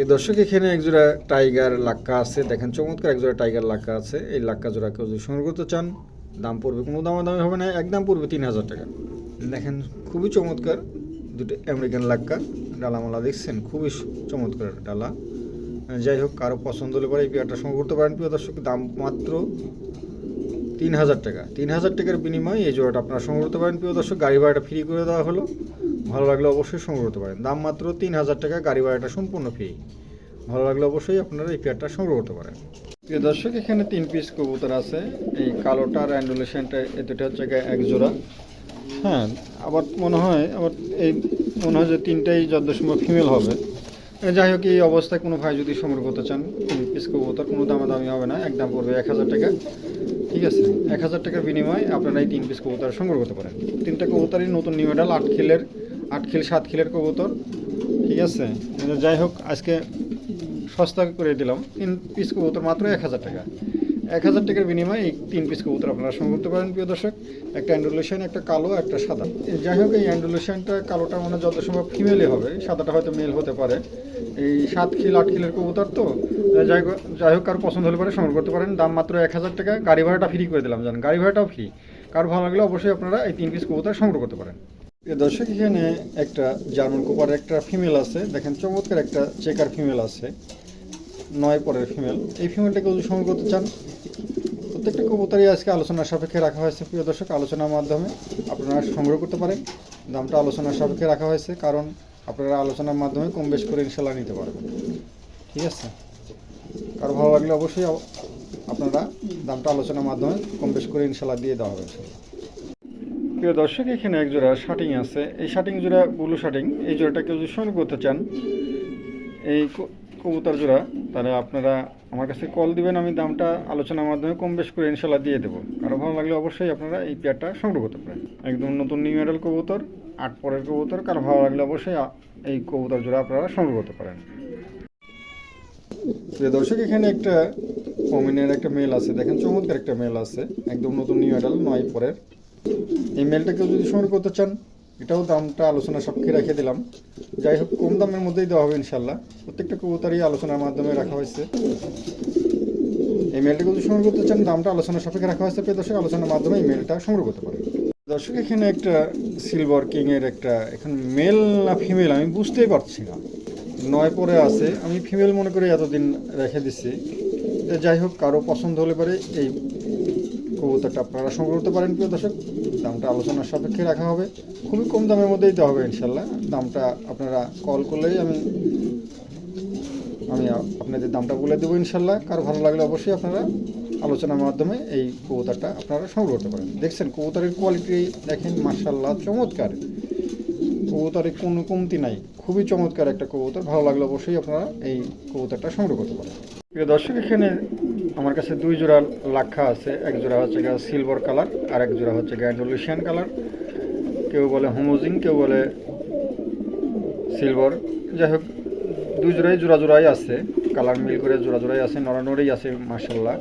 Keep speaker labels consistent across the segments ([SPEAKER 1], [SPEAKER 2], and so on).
[SPEAKER 1] এই দর্শক, এখানে একজোড়া টাইগার লাক্কা আছে। দেখেন, চমৎকার একজোড়া টাইগার লাক্কা আছে। এই লাক্কা জোড়া কেউ যদি সংগ্রহ করতে চান, দাম পড়বে, কোনো দামাদামি হবে না, একদম পড়বে তিন হাজার টাকা। দেখেন, খুবই চমৎকার দুটো আমেরিকান লাক্কা। ডালামালা দেখছেন, খুবই চমৎকার ডালা। যাই হোক, কারও পছন্দ হলে পরে এই পেয়ারটা সংগ্রহ করতে পারেন। প্রিয় দর্শক, দাম মাত্র তিন হাজার টাকা। তিন হাজার টাকার বিনিময়ে এই জোড়াটা আপনারা সংগ্রহ করতে পারেন। প্রিয় দর্শক, গাড়ি ভাড়াটা ফ্রি করে দেওয়া হলো। ভালো লাগলে অবশ্যই সংগ্রহ করতে পারেন। দাম মাত্র তিন হাজার টাকা, গাড়ি ভাড়াটা সম্পূর্ণ ফ্রি ভালো লাগলে অবশ্যই আপনারা এই পেয়ারটা সংগ্রহ করতে পারেন। প্রিয় দর্শক, এখানে তিন পিস কবুতর আছে। এই কালোটা আর অ্যান্ডুলেশনটা এ দুটো হচ্ছে এক জোড়া হ্যাঁ আবার মনে হয়, আবার এই মনে হয় যে তিনটাই যত সময় ফিমেল হবে যাই হোক, এই অবস্থায় কোনো ভাই যদি সংগ্রহ করতে চান, তিন পিস কবুতর, কোনো দামাদামি হবে না। একদম পড়বে এক হাজার টাকা। ঠিক আছে, এক হাজার টাকার বিনিময়ে আপনারা এই তিন পিস কবুতর সংগ্রহ করতে পারেন। তিনটা কবুতরই নতুন নিউ মেডাল আট খিলের আট খিল, সাত খিলের কবুতর। ঠিক আছে? যাই হোক, আজকে সস্তা করে দিলাম। তিন পিস কবুতর মাত্র এক হাজার টাকা। এক হাজার টাকার বিনিময়ে এই তিন পিস কবুতর আপনারা সংগ্রহ করতে পারেন, প্রিয় দর্শক। একটা অ্যান্ডুলেশন, একটা কালো, একটা সাদা। যাই হোক, এই অ্যান্ডুলেশনটা কালোটা মানে যত সম্ভব ফিমেলই হবে। সাদাটা হয়তো মেল হতে পারে। এই সাত কিল আট কিলের কবুতর তো। যাই হোক যাই হোক, কারও পছন্দ হলে পরে সংগ্রহ করতে পারেন। দাম মাত্র এক হাজার টাকা। গাড়ি ভাড়াটা ফ্রি করে দিলাম, জান। গাড়ি ভাড়াটাও ফ্রি কার ভালো লাগলে অবশ্যই আপনারা এই তিন পিস কবুতর সংগ্রহ করতে পারেন। দর্শক, এখানে একটা জার্মান কোপার, একটা ফিমেল আছে। দেখেন, চমৎকার একটা চেকার ফিমেল আছে, নয় পরের ফিমেল। এই ফিমেলটাকে যদি সংগ্রহ করতে চান, প্রত্যেকটা কবুতরই আজকে আলোচনার সাপেক্ষে রাখা হয়েছে। প্রিয় দর্শক, আলোচনার মাধ্যমে আপনারা সংগ্রহ করতে পারেন। দামটা আলোচনার সাপেক্ষে রাখা হয়েছে, কারণ আপনারা আলোচনার মাধ্যমে কম বেশ করে ইনশাল্লাহ নিতে পারবেন। ঠিক আছে? কারও ভালো লাগলে অবশ্যই আপনারা দামটা আলোচনার মাধ্যমে কম বেশ করে ইনশাল্লাহ দিয়ে দেওয়া হবে। প্রিয় দর্শক, এখানে এক জোড়া শার্টিং আছে। এই শার্টিং জোড়া ব্লু শার্টিং এই জোড়াটাকে যদি সংগ্রহ করতে চান, এই কবুতর জোড়া, তাহলে আপনারা আমার কাছে কল দিবেন, আমি দামটা আলোচনার মাধ্যমে কম বেশ করে ইনশাল্লাহ দিয়ে দেবো। কারও ভালো লাগলে অবশ্যই আপনারা এই পেয়ারটা সংগ্রহ করতে পারেন। একদম নতুন নিউ মডেল কবুতর, আট পরের কবুতর, কারও ভালো লাগলে অবশ্যই এই কবুতর জোড়া আপনারা সংগ্রহ করতে পারেন। প্রিয় দর্শক, এখানে একটা কমিনের একটা মেল আছে। দেখেন চমৎকার একটা মেল আছে। একদম নতুন নিউ মডেল, নয় পরের। এই মেলটাকে যদি সংগ্রহ করতে চান, এটাও দামটা আলোচনা সবকে রেখে দিলাম। যাই হোক, কম দামের মধ্যেই দেওয়া হবে ইনশাল্লাহ প্রত্যেকটা কবুতারই আলোচনার মাধ্যমে রাখা হয়েছে। এই মেলটাকে যদি সংগ্রহ করতে চান, দামটা আলোচনা সাপেক্ষে রাখা হয়েছে। প্রিয় দর্শক, আলোচনার মাধ্যমে এই মেলটা সংগ্রহ করতে পারেন। দর্শক, এখানে একটা সিলভার কিং এর একটা, এখন মেল না ফিমেল আমি বুঝতেই পারছি না। নয় পরে আছে। আমি ফিমেল মনে করে এতদিন রেখে দিচ্ছি তো যাই হোক, কারও পছন্দ হলে পরে এই কবুতরটা আপনারা সংগ্রহ করতে পারেন, প্রিয় দর্শক। দামটা আলোচনার সাপেক্ষে রাখা হবে। খুবই কম দামের মধ্যেই দেওয়া হবে ইনশাল্লাহ দামটা আপনারা কল করলেই আমি আমি আপনাদের দামটা বলে দেবো ইনশাল্লাহ কারও ভালো লাগলে অবশ্যই আপনারা আলোচনার মাধ্যমে এই কবুতরটা আপনারা সংগ্রহ করতে পারেন। দেখছেন, কবুতরের কোয়ালিটি দেখেন মার্শাল্লাহ চমৎকার। কবুতরের কোনো কমতি নাই। খুবই চমৎকার একটা কবুতর। ভালো লাগলে অবশ্যই আপনারা এই কবুতরটা সংগ্রহ করতে পারেন। প্রিয় দর্শক, এখানে আমার কাছে দুই জোড়া লাক্ষা আছে, এক জোড়া হচ্ছে গিয়ে সিলভার কালার আর এক জোড়া হচ্ছে গ্যান্ডোলিশিয়ান কালার কেউ বলে হোমোজিং কেউ বলে সিলভার যাই হোক, দুই জোড়াই জোড়া জোড়াই আছে কালার মিল করে জোড়া জোড়াই আছে নড়ানড়েই আছে মার্শাল্লাহ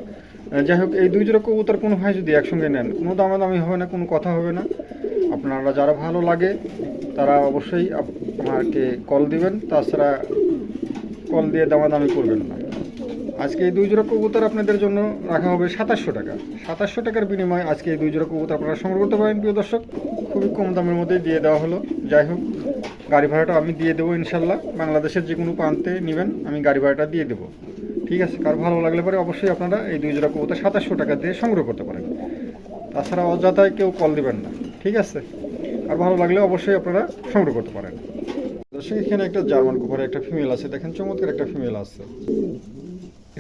[SPEAKER 1] যাই হোক, এই দুই জোড়া কবুতর কোনো ভাই যদি একসঙ্গে নেন, কোনো দামা দামি হবে না, কোনো কথা হবে না। আপনারা যারা ভালো লাগে, তারা অবশ্যই আপ- আমাকে কল দিবেন, তাছাড়া কল দিয়ে দামাদামি করবেন না। আজকে এই দুই জোড়া কবুতর আপনাদের জন্য রাখা হবে সাতাশশো টাকা। সাতাশশো টাকার বিনিময়ে আজকে এই দুই জোড়া কবুতর আপনারা সংগ্রহ করতে পারেন। প্রিয় দর্শক, খুবই কম দামের মধ্যেই দিয়ে দেওয়া হলো। যাই হোক, গাড়ি ভাড়াটা আমি দিয়ে দেবো ইনশাল্লাহ। বাংলাদেশের যে কোনো প্রান্তে নেবেন, আমি গাড়ি ভাড়াটা দিয়ে দেবো। ঠিক আছে, কার ভালো লাগলে পরে অবশ্যই আপনারা এই দুই জোড়া কবুতর সাতাশশো টাকা দিয়ে সংগ্রহ করতে পারেন। তাছাড়া অযথায় কেউ কল দিবেন না। ঠিক আছে, আর ভালো লাগলে অবশ্যই আপনারা সংগ্রহ করতে পারেন। দর্শক, এখানে একটা জার্মান কুপারে একটা ফিমেল আছে। দেখেন, চমৎকার একটা ফিমেল আছে।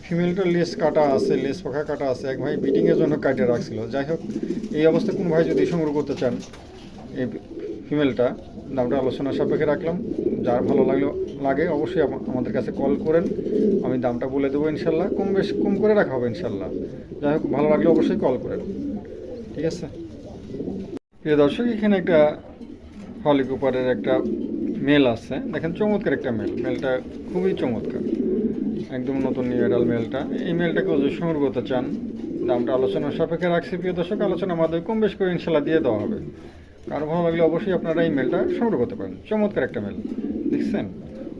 [SPEAKER 1] ফিমেলটার লেস কাটা আছে, লেস পাখা কাটা আছে, এক ভাই বিটিংয়ের জন্য কাটিয়ে রাখছিল। যাই হোক, এই অবস্থায় কোন ভাই যদি সংগ্রহ করতে চান এই ফিমেলটা দামটা আলোচনার সাপেক্ষে রাখলাম। যার ভালো লাগল, লাগে অবশ্যই আমাদের কাছে কল করেন। আমি দামটা বলে দেবো ইনশাল্লাহ, কম বেশ, কম করে রাখা হবে ইনশাল্লাহ। যাই হোক, ভালো লাগলে অবশ্যই কল করেন। ঠিক আছে? প্রিয় দর্শক, এখানে একটা হলিকুপারের একটা মেল আছে। দেখেন চমৎকার একটা মেল। মেলটা খুবই চমৎকার। একদম নতুন নিউ এডাল মেলটা এই মেলটাকে যদি সংগ্রহ করতে চান, দামটা আলোচনার সাপেক্ষে রাখছি। প্রিয় দর্শক আলোচনার মাধ্যমে কম বেশ করে ইনশাল্লাহ দিয়ে দেওয়া হবে। কারও ভালো লাগলে অবশ্যই আপনারা এই মেলটা সংগ্রহ করতে পারেন। চমৎকার একটা মেল দেখছেন?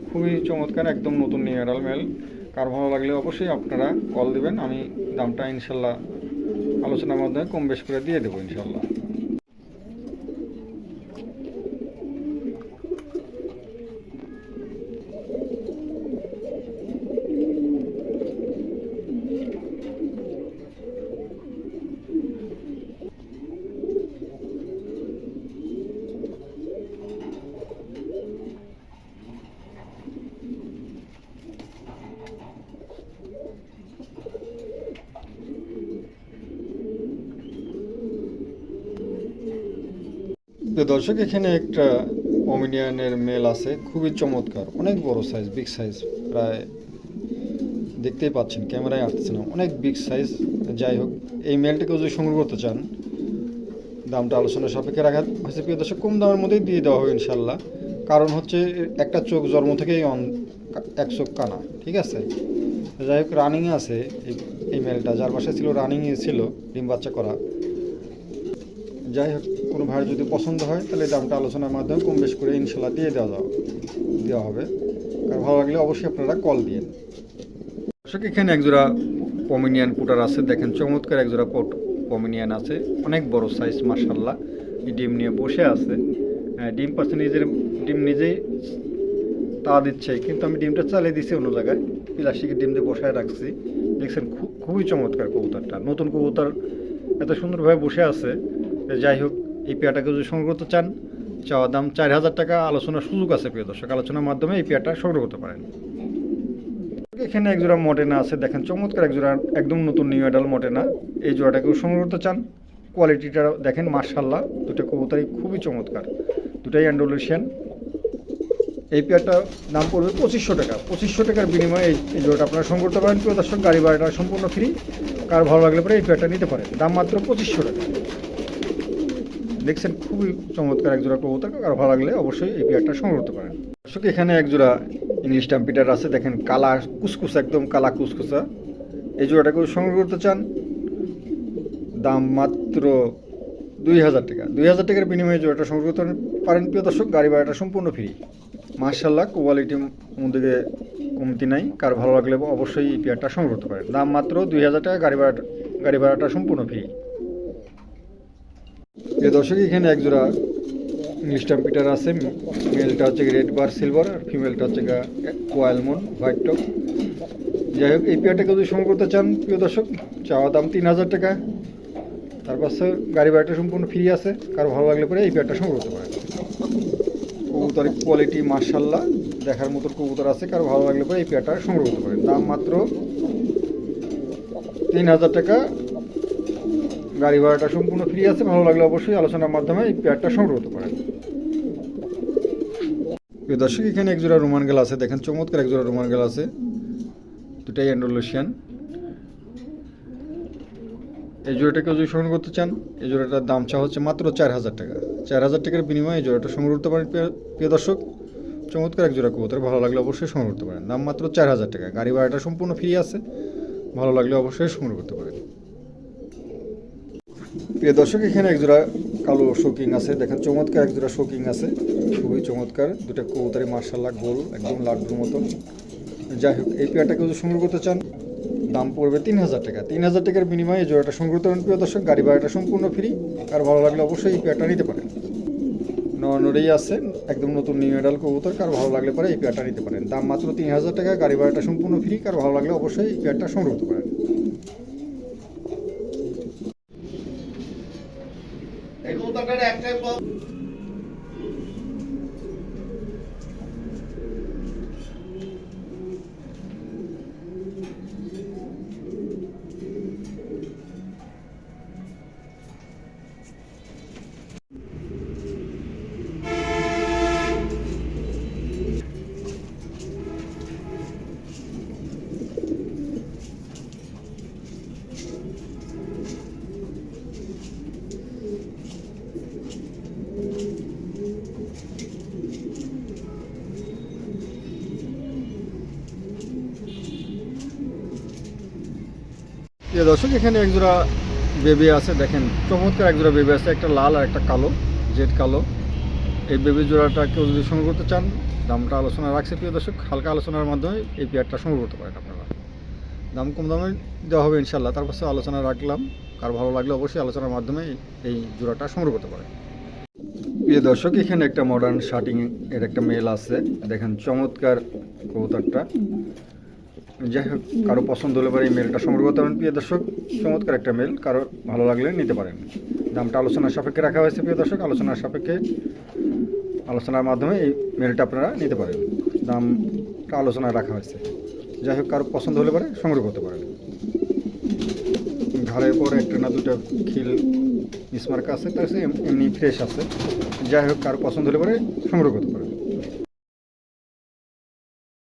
[SPEAKER 1] খুবই চমৎকার, একদম নতুন নিউ অ্যাডাল মেল কার ভালো লাগলে অবশ্যই আপনারা কল দিবেন। আমি দামটা ইনশাল্লাহ আলোচনার মাধ্যমে কম বেশ করে দিয়ে দেবো ইনশাল্লাহ। তো দর্শক, এখানে একটা অমিনিয়ানের মেল আছে, খুবই চমৎকার, অনেক বড় সাইজ বিগ সাইজ প্রায় দেখতেই পাচ্ছেন, ক্যামেরায় আসতেছে না, অনেক বিগ সাইজ যাই হোক, এই মেলটাকে যদি সংগ্রহ করতে চান, দামটা আলোচনা সাপেক্ষে রাখা হয়েছে। প্রিয় দর্শক, কম দামের মধ্যেই দিয়ে দেওয়া হবে ইনশাল্লাহ কারণ হচ্ছে, একটা চোখ জন্ম থেকেই অন, এক চোখ কানা, ঠিক আছে? যাই হোক রানিংয়ে আছে এই মেলটা যার বাসায় ছিল রানিংয়ে ছিল, ডিম বাচ্চা করা। যাই হোক কোনো ভাইয়ের যদি পছন্দ হয় তাহলে দামটা আলোচনার মাধ্যমে কম বেশ করে ইনশাল্লাহ দিয়ে দেওয়া যাবে দেওয়া হবে। কারণ ভালো লাগলে অবশ্যই আপনারা কল দিন দর্শক এখানে একজোড়া পমিনিয়ান পুটার আছে। দেখেন চমৎকার একজোড়া পট পমিনিয়ান আছে। অনেক বড় সাইজ মার্শাল্লাহ ডিম নিয়ে বসে আছে। হ্যাঁ, ডিম পাচ্ছে নিজের ডিম নিজেই তা দিচ্ছে। কিন্তু আমি ডিমটা চালিয়ে দিছি অন্য জায়গায়। প্লাস্টিকের ডিম দিয়ে বসায় রাখছি। দেখছেন খুবই চমৎকার কবুতরটা। নতুন কবুতর এত সুন্দরভাবে বসে আছে। যাই হোক এই পেয়ারটাকে যদি সংগ্রহ করতে চান, চাওয়া দাম চার হাজার টাকা। আলোচনার সুযোগ আছে প্রিয় দর্শক, আলোচনার মাধ্যমে এই পেয়ারটা সংগ্রহ করতে পারেন। এখানে এক জোড়া মটেনা আছে, দেখেন চমৎকার এক জোড়া, একদম নতুন নিউ অ্যাডাল মটেনা। এই জোড়াটাকেও সংগ্রহ করতে চান। কোয়ালিটিটা দেখেন মার্শাল্লাহ দুটো কবুতরই খুবই চমৎকার, দুটাই অ্যান্ডোলেশিয়ান এই পেয়ারটা দাম পড়বে পঁচিশশো টাকা। পঁচিশশো টাকার বিনিময়ে এই এই জোড়াটা আপনারা সংগ্রহ করতে পারেন। প্রিয় দর্শক, গাড়ি ভাড়াটা সম্পূর্ণ ফ্রি কার ভালো লাগলে পরে এই পেয়ারটা নিতে পারেন। দাম মাত্র পঁচিশশো টাকা। দেখছেন, খুবই চমৎকার এক জোড়া কবুতর। আর ভালো লাগলে অবশ্যই এই পেয়ারটা সংগ্রহ করতে পারেন। দর্শক, এখানে এক জোড়া ইংলিশ টাম্পিটার আছে, দেখেন, কালা কুসকুস, একদম কালা কুসকুসা। এই জোড়াটাকে সংগ্রহ করতে চান, দাম মাত্র দুই হাজার টাকা। দুই হাজার টাকার বিনিময়ে জোড়াটা সংগ্রহ করতে পারেন। প্রিয় দর্শক, গাড়ি ভাড়াটা সম্পূর্ণ ফ্রি। মার্শাল্লাহ কোয়ালিটির মধ্যে কমতি নাই। কার ভালো লাগলে অবশ্যই এই পেয়ারটা সংগ্রহ করতে পারেন। দাম মাত্র দুই হাজার টাকা, গাড়ি ভাড়াটা গাড়ি ভাড়াটা সম্পূর্ণ ফ্রি। প্রিয় দর্শক, এখানে এক জোড়া ইংলিশ টাম্পিটার আছে। মেলটা হচ্ছে রেড বার, সিলভার, আর ফিমেলটা হচ্ছে কোয়ালমন হোয়াইট টপ। যাই হোক, এই পেয়ারটাকে যদি সংগ্রহ করতে চান, প্রিয় দর্শক, চাওয়া দাম তিন হাজার টাকা। তার পাশে গাড়ি ভাড়াটা সম্পূর্ণ ফ্রি আছে। কারও ভালো লাগলে পরে এই পেয়ারটা সংগ্রহ করতে পারে কবুতরের কোয়ালিটি মার্শাল্লাহ দেখার মতো কবুতর আছে। কারও ভালো লাগলে পরে এই পেয়ারটা সংগ্রহ করতে পারে দাম মাত্র তিন হাজার টাকা। গাড়ি ভাড়াটা সম্পূর্ণ ফ্রি আছে, ভালো লাগলে অবশ্যই আলোচনার মাধ্যমে এই পেয়ারটা সংগ্রহ করতে পারেন। প্রিয় দর্শক, এখানে এক জোড়া রোমান গেল আছে, দেখেন চমৎকার এক জোড়া রোমান গেল আছে। দুটাই অ্যান্ডোলেশিয়ান এই জোড়াটাকে যদি সংগ্রহ করতে চান, এই জোড়াটার দাম চা হচ্ছে মাত্র চার হাজার টাকা। চার হাজার টাকার বিনিময়ে এই জোড়াটা সংগ্রহ করতে পারেন, প্রিয়- দর্শক। চমৎকার এক জোড়া কবুতর, ভালো লাগলে অবশ্যই সংগ্রহ করতে পারেন। দাম মাত্র চার হাজার টাকা। গাড়ি ভাড়াটা সম্পূর্ণ ফ্রি আছে, ভালো লাগলে অবশ্যই সংগ্রহ করতে পারেন। প্রিয় দর্শক, এখানে একজোড়া কালো শোকিং আছে। দেখেন, চমৎকার একজোড়া শোকিং আছে। খুবই চমৎকার। দুটা কবুতারি মার্শাল্লাহ গোল, একদম লাড্ডুর মতো। যাই হোক, এই পেয়ারটাকে যদি সংগ্রহ করতে চান, দাম পড়বে তিন হাজার টাকা। তিন হাজার টাকার বিনিময়ে এই জোড়াটা সংগ্রহ করেন, প্রিয় দর্শক। গাড়ি ভাড়াটা সম্পূর্ণ ফ্রি। আর ভালো লাগলে অবশ্যই এই পেয়ারটা নিতে পারেন। নরেই আছে, একদম নতুন নিউ মেডাল কবুতর। কার ভালো লাগলে পরে এই পেয়ারটা নিতে পারেন। দাম মাত্র তিন হাজার টাকা, গাড়ি ভাড়াটা সম্পূর্ণ ফ্রি। কার ভালো লাগলে অবশ্যই এই পেয়ারটা সংগ্রহ করতে পারেন
[SPEAKER 2] এই কবুতরটার একটাই
[SPEAKER 1] প্রিয় দর্শক, এখানে একজোড়া বেবি আছে, দেখেন চমৎকার একজোড়া বেবি আছে, একটা লাল আর একটা কালো, জেড কালো। এই বেবি জোড়াটা কেউ যদি সংগ্রহ করতে চান, দামটা আলোচনা রাখছে প্রিয় দর্শক, হালকা আলোচনার মাধ্যমে এই পেয়ারটা সংগ্রহ করতে পারেন আপনারা। দাম কম দামে দেওয়া হবে ইনশাল্লাহ তার পাশে আলোচনা রাখলাম। কার ভালো লাগলে অবশ্যই আলোচনার মাধ্যমে এই- জোড়াটা সংগ্রহ করতে পারেন। প্রিয় দর্শক, এখানে একটা মডার্ন শার্টিং এর একটা মেল আছে। দেখেন চমৎকার কবুতরটা। যাই হোক, কারও পছন্দ হলে পরে এই মেলটা সংগ্রহ করতে পারেন। প্রিয় দর্শক, চমৎকার একটা মেল কারও ভালো লাগলে নিতে পারেন। দামটা আলোচনার সাপেক্ষে রাখা হয়েছে, প্রিয় দর্শক। আলোচনার সাপেক্ষে আলোচনার মাধ্যমে এই মেলটা আপনারা নিতে পারেন। দামটা আলোচনায় রাখা হয়েছে। যাই হোক, কারও পছন্দ হলে পরে সংগ্রহ করতে পারেন। ঘাড়ের পর একটা না দুটো খিল স্মার্ক আছে, তার এমনি ফ্রেশ আছে। যাই হোক, কারও পছন্দ হলে পরে সংগ্রহ করতে পারেন।